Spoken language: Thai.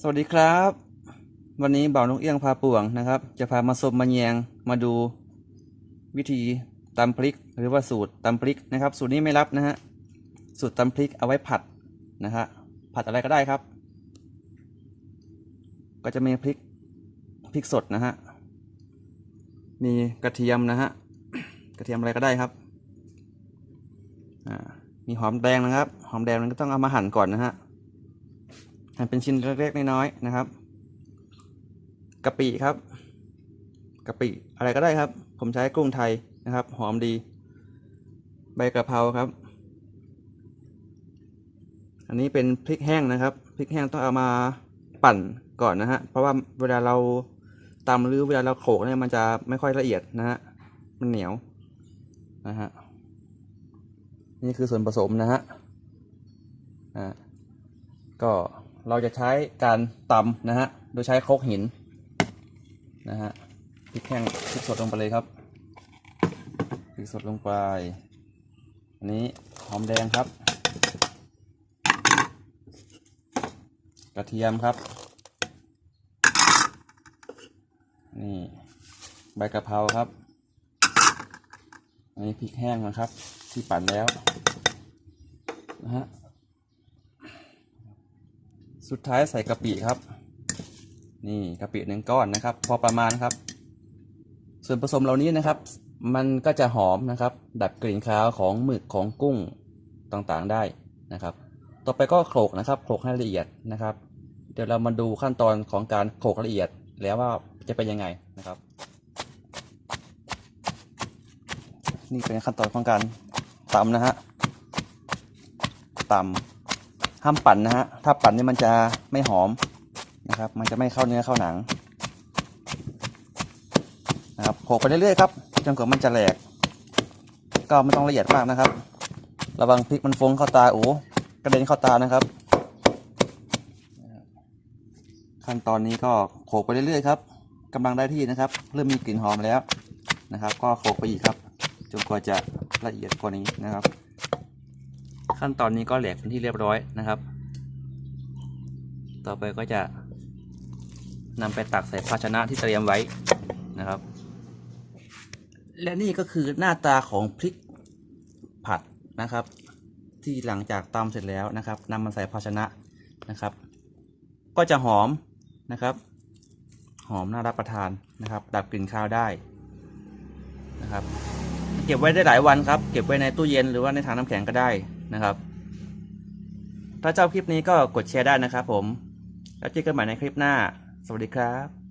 สวัสดีครับ วันนี้บ่าวนกเอี้ยงพาป่วงนะครับ จะพามาสมมาแยงมาดูวิธีตำพริก หรือว่าสูตรตำพริกนะครับ สูตรนี้ไม่รับนะฮะสูตรตำพริกเอาไว้ผัดนะฮะผัดอะไรก็ได้ครับ ก็จะมีพริกพริกสดนะฮะมีกระเทียมนะฮะกระเทียมอะไรก็ได้ครับมีหอมแดงนะครับ หอมแดงมันก็ต้องเอามาหั่นก่อนนะฮะ หั่นเป็นชิ้นเล็กๆน้อยๆนะครับกะปิครับกะปิอะไรก็ได้ครับ ผมใช้กุ้งไทยนะครับ หอมดี ใบกระเพราครับ อันนี้เป็นพริกแห้งนะครับพริกแห้งต้องเอามาปั่นก่อนนะฮะเพราะว่าเวลาเราตำหรือเวลาเราโขกเนี่ยมันจะไม่ค่อยละเอียดนะฮะมันเหนียวนะฮะนี่คือส่วนผสมนะฮะอ่าก็ เราจะใช้การตำนะฮะ โดยใช้คกหินนะฮะพริกแห้งพริกสดลงไปเลยครับพริกสดลงไป อันนี้หอมแดงครับ กระเทียมครับ นี่ใบกะเพราครับ อันนี้พริกแห้งนะครับ ที่ปั่นแล้วนะฮะ สุดท้ายใส่กะปิครับ นี่กะปิหนึ่งก้อนนะครับ พอประมาณครับ ส่วนผสมเหล่านี้นะครับ มันก็จะหอมนะครับ ดับกลิ่นคาวของหมึกของกุ้งต่างๆได้นะครับ ต่อไปก็โขลกนะครับโขลกให้ละเอียดนะครับ เดี๋ยวเรามาดูขั้นตอนของการโขลกละเอียดแล้วว่าจะเป็นยังไงนะครับ นี่เป็นขั้นตอนของการตำนะฮะตำ ห้ามปั่นนะฮะ ถ้าปั่นนี่มันจะไม่หอมนะครับ มันจะไม่เข้าเนื้อเข้าหนังนะครับโขกไปเรื่อยๆครับจนกว่ามันจะแหลก ก็ไม่ต้องละเอียดมากนะครับ ระวังพริกมันฟงเข้าตาโอ้กระเด็นเข้าตานะครับ ขั้นตอนนี้ก็โขกไปเรื่อยๆครับกำลังได้ที่นะครับ เริ่มมีกลิ่นหอมแล้วนะครับ ก็โขกไปอีกครับจนกว่าจะละเอียดกว่านี้นะครับ ขั้นตอนนี้ก็แหลกเป็นที่เรียบร้อยนะครับ ต่อไปก็จะนำไปตักใส่ภาชนะที่เตรียมไว้นะครับ และนี่ก็คือหน้าตาของพริกผัดนะครับ ที่หลังจากตำเสร็จแล้วนะครับนำมาใส่ภาชนะนะครับ ก็จะหอมนะครับ หอมน่ารับประทานนะครับ ดับกลิ่นคาวได้นะครับ เก็บไว้ได้หลายวันครับ เก็บไว้ในตู้เย็นหรือว่าในถังน้ำแข็งก็ได้ นะครับ ถ้าชอบคลิปนี้ก็กดแชร์ได้นะครับผม แล้วเจอกันใหม่ในคลิปหน้า สวัสดีครับ